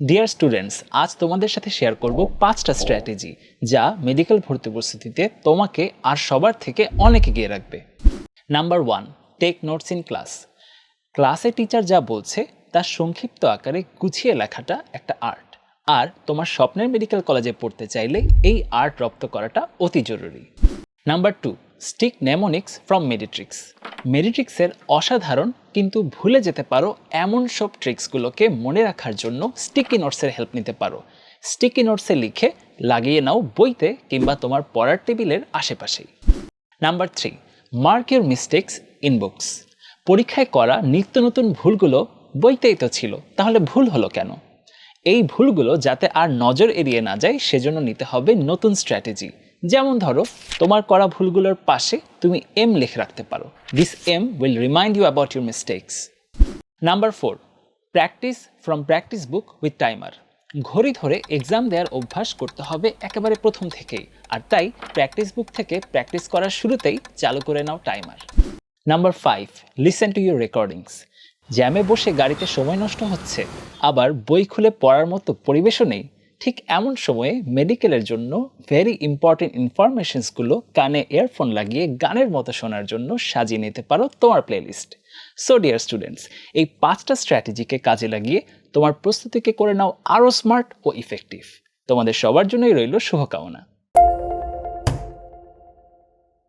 Dear students আজ তোমাদের সাথে শেয়ার করব পাঁচটা স্ট্র্যাটেজি যা মেডিকেল ভর্তি প্রস্তুতিতে তোমাকে আর সবার থেকে অনেক এগিয়ে রাখবে। Number one take notes in class ক্লাসে টিচার যা বলছে, তার সংক্ষিপ্ত আকারে গুছিয়ে লেখাটা একটা আর্ট আর তোমার স্বপ্নের মেডিকেল কলেজে পড়তে চাইলে এই আর্ট রপ্ত করাটা অতি জরুরি। Number two stick mnemonics from Meditrics মেডিট্রিক্সের অসাধারণ কিন্তু ভুলে যেতে পারো এমন সব ট্রিক্সগুলোকে মনে রাখার জন্য স্টিকি নোটসের হেল্প নিতে পারো। স্টিকি নোটসে লিখে লাগিয়ে নাও বইতে কিংবা তোমার পড়ার টেবিলের আশেপাশেই। Number three mark your mistakes in books পরীক্ষায় করা নিত্য নতুন ভুলগুলো বইতেই তো ছিল, তাহলে ভুল হলো কেন? এই ভুলগুলো যাতে আর নজর এড়িয়ে না যায়, সেজন্য নিতে হবে নতুন স্ট্র্যাটেজি যেমন ধরো, তোমার করা ভুলগুলোর পাশে তুমি এম লিখে রাখতে পারো। This M will remind you about your mistakes number four practice from practice book with timer ঘড়ি ধরে এক্সাম দেওয়ার অভ্যাস করতে হবে একেবারে প্রথম থেকেই। আর তাই প্র্যাকটিস বুক থেকে প্র্যাকটিস করার শুরুতেই চালু করে নাও timer number five listen to your recordings জ্যামে বসে গাড়িতে সময় নষ্ট হচ্ছে, আবার বই খুলে পড়ার মতো পরিবেশও নেই। ঠিক এমন সময়ে মেডিকেলের জন্য ভেরি ইম্পর্টেন্ট ইনফরমেশনসগুলো কানে ইয়ারফোন লাগিয়ে গানের মতো শোনার জন্য সাজিয়ে নিতে পারো তোমার প্লেলিস্ট সো ডিয়ার স্টুডেন্টস এই পাঁচটা স্ট্র্যাটেজিকে কাজে লাগিয়ে তোমার প্রস্তুতিকে করে নাও আরও স্মার্ট ও ইফেক্টিভ তোমাদের সবার জন্যই রইল শুভকামনা।